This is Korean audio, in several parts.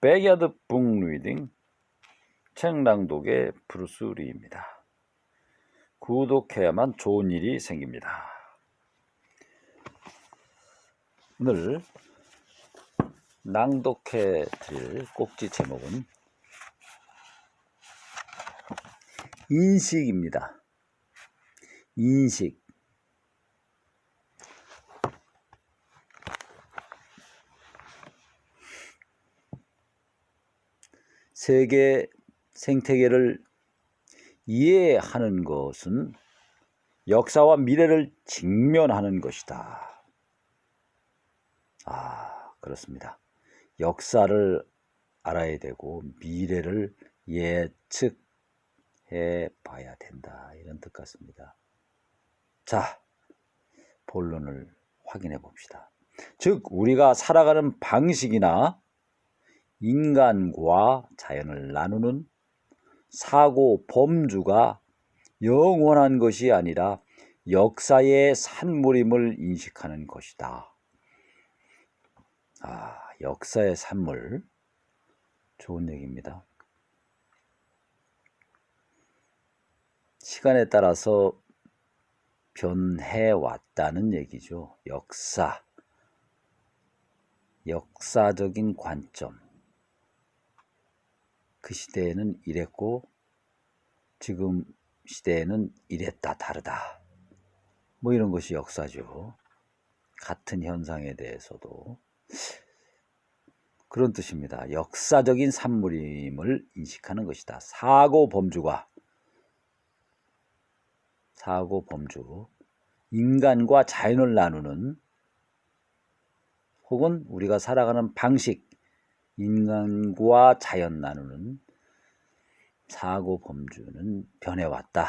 백야드 북 리딩 책 낭독의 브루스 리입니다. 구독해야만 좋은 일이 생깁니다. 오늘 낭독해 드릴 꼭지 제목은 인식입니다. 인식. 세계 생태계를 이해하는 것은 역사와 미래를 직면하는 것이다. 아, 그렇습니다. 역사를 알아야 되고 미래를 예측해 봐야 된다. 이런 뜻 같습니다. 자, 본론을 확인해 봅시다. 즉, 우리가 살아가는 방식이나 인간과 자연을 나누는 사고 범주가 영원한 것이 아니라 역사의 산물임을 인식하는 것이다. 아, 역사의 산물. 좋은 얘기입니다. 시간에 따라서 변해 왔다는 얘기죠. 역사. 역사적인 관점. 그 시대에는 이랬고 지금 시대에는 이랬다 다르다. 뭐 이런 것이 역사죠. 같은 현상에 대해서도. 그런 뜻입니다. 역사적인 산물임을 인식하는 것이다. 사고 범주가. 사고 범주. 인간과 자연을 나누는 혹은 우리가 살아가는 방식 인간과 자연 나누는 사고 범주는 변해왔다.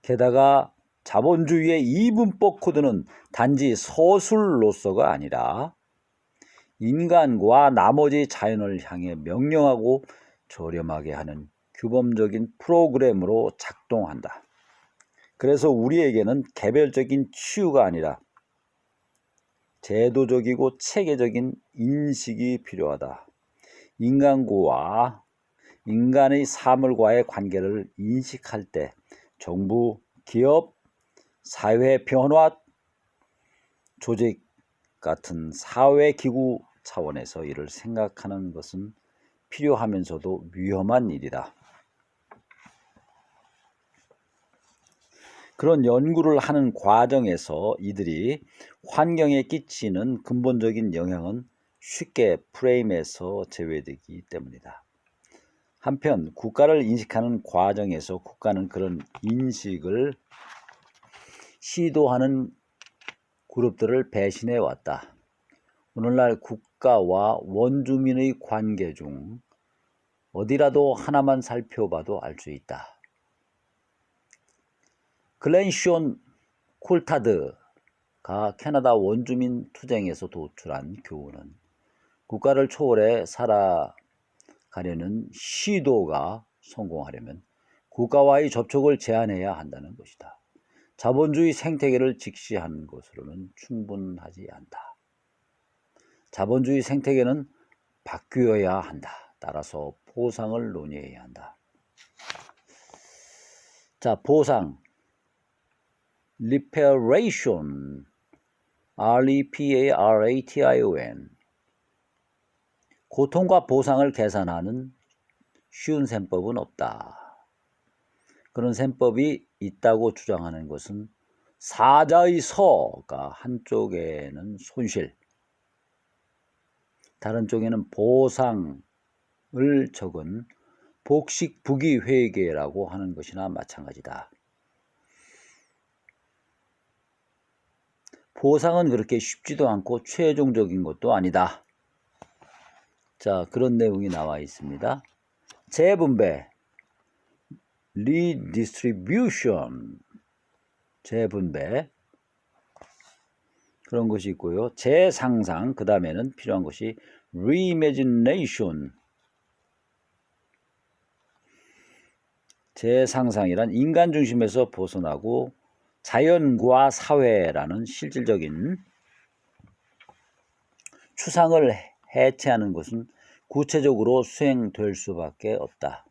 게다가 자본주의의 이분법 코드는 단지 서술로서가 아니라 인간과 나머지 자연을 향해 명령하고 저렴하게 하는 규범적인 프로그램으로 작동한다. 그래서 우리에게는 개별적인 치유가 아니라 제도적이고 체계적인 인식이 필요하다. 인간과 인간의 사물과의 관계를 인식할 때 정부, 기업, 사회 변화, 조직 같은 사회 기구 차원에서 이를 생각하는 것은 필요하면서도 위험한 일이다. 그런 연구를 하는 과정에서 이들이 환경에 끼치는 근본적인 영향은 쉽게 프레임에서 제외되기 때문이다. 한편 국가를 인식하는 과정에서 국가는 그런 인식을 시도하는 그룹들을 배신해 왔다. 오늘날 국가와 원주민의 관계 중 어디라도 하나만 살펴봐도 알 수 있다. 글렌시온 콜타드가 캐나다 원주민 투쟁에서 도출한 교훈은 국가를 초월해 살아가려는 시도가 성공하려면 국가와의 접촉을 제한해야 한다는 것이다. 자본주의 생태계를 직시한 것으로는 충분하지 않다. 자본주의 생태계는 바뀌어야 한다. 따라서 보상을 논의해야 한다. 자, 보상. Reparation, R-E-P-A-R-A-T-I-O-N 고통과 보상을 계산하는 쉬운 셈법은 없다. 그런 셈법이 있다고 주장하는 것은 사자의 서가 한쪽에는 손실, 다른 쪽에는 보상을 적은 복식 부기 회계라고 하는 것이나 마찬가지다. 보상은 그렇게 쉽지도 않고 최종적인 것도 아니다. 자, 그런 내용이 나와 있습니다. 재분배, redistribution, 재분배, 그런 것이 있고요. 재상상, 그 다음에는 필요한 것이 reimagination, 재상상이란 인간 중심에서 벗어나고 자연과 사회라는 실질적인 추상을 해체하는 것은 구체적으로 수행될 수밖에 없다.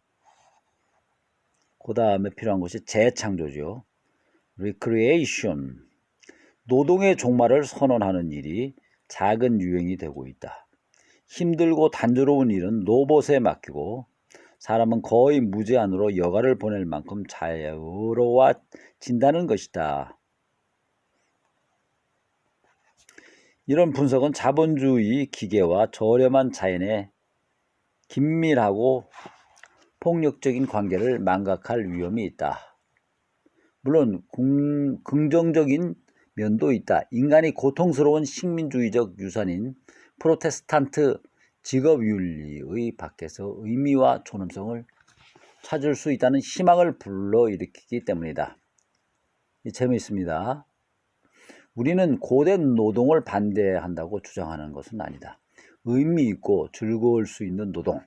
그 다음에 필요한 것이 재창조죠. recreation. 노동의 종말을 선언하는 일이 작은 유행이 되고 있다. 힘들고 단조로운 일은 로봇에 맡기고 사람은 거의 무제한으로 여가를 보낼 만큼 자유로워진다는 것이다. 이런 분석은 자본주의 기계와 저렴한 자연의 긴밀하고 폭력적인 관계를 망각할 위험이 있다. 물론 궁, 긍정적인 면도 있다. 인간이 고통스러운 식민주의적 유산인 프로테스탄트 직업윤리의 밖에서 의미와 존엄성을 찾을 수 있다는 희망을 불러일으키기 때문이다. 이 재미있습니다. 우리는 고된 노동을 반대한다고 주장하는 것은 아니다. 의미 있고 즐거울 수 있는 노동,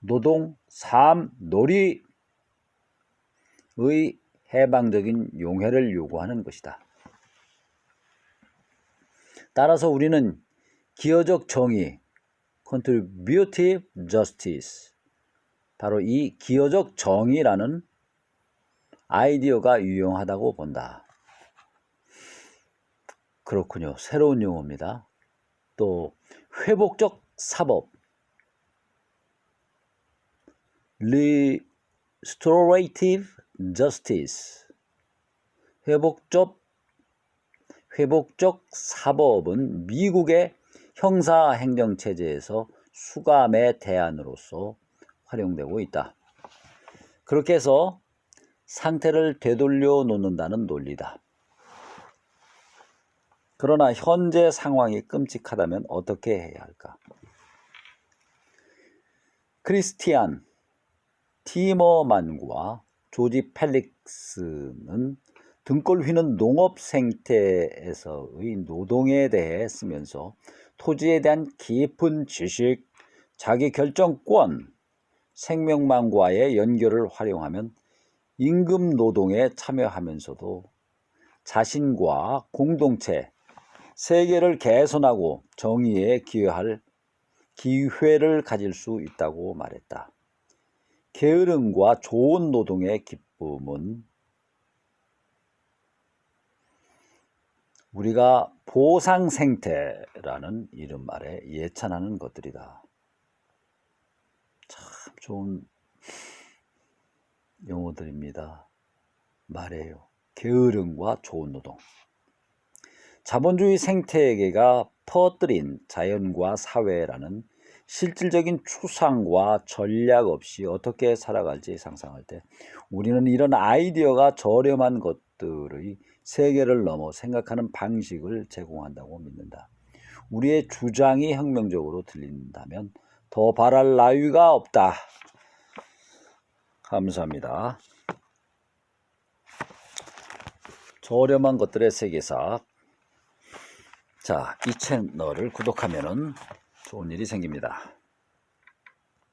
노동, 삶, 놀이의 해방적인 용해를 요구하는 것이다. 따라서 우리는 기여적 정의, contributive justice, 바로 이 기여적 정의라는 아이디어가 유용하다고 본다. 그렇군요. 새로운 용어입니다. 또 회복적 사법, restorative justice, 회복적 회복적 사법은 미국의 형사 행정 체제에서 수감의 대안으로서 활용되고 있다. 그렇게 해서 상태를 되돌려 놓는다는 논리다. 그러나 현재 상황이 끔찍하다면 어떻게 해야 할까? 크리스티안 티머만과 조지 펠릭스는 등골 휘는 농업 생태에서의 노동에 대해 쓰면서 토지에 대한 깊은 지식, 자기 결정권, 생명망과의 연결을 활용하면 임금 노동에 참여하면서도 자신과 공동체, 세계를 개선하고 정의에 기여할 기회를 가질 수 있다고 말했다. 게으름과 좋은 노동의 기쁨은 우리가 보상 생태라는 이름 아래 예찬하는 것들이다. 참 좋은 용어들입니다. 말해요. 게으름과 좋은 노동. 자본주의 생태계가 퍼뜨린 자연과 사회라는 실질적인 추상과 전략 없이 어떻게 살아갈지 상상할 때 우리는 이런 아이디어가 저렴한 것들의 세계를 넘어 생각하는 방식을 제공한다고 믿는다. 우리의 주장이 혁명적으로 들린다면 더 바랄 나위가 없다. 감사합니다. 저렴한 것들의 세계사. 자, 이 채널을 구독하면은 좋은 일이 생깁니다.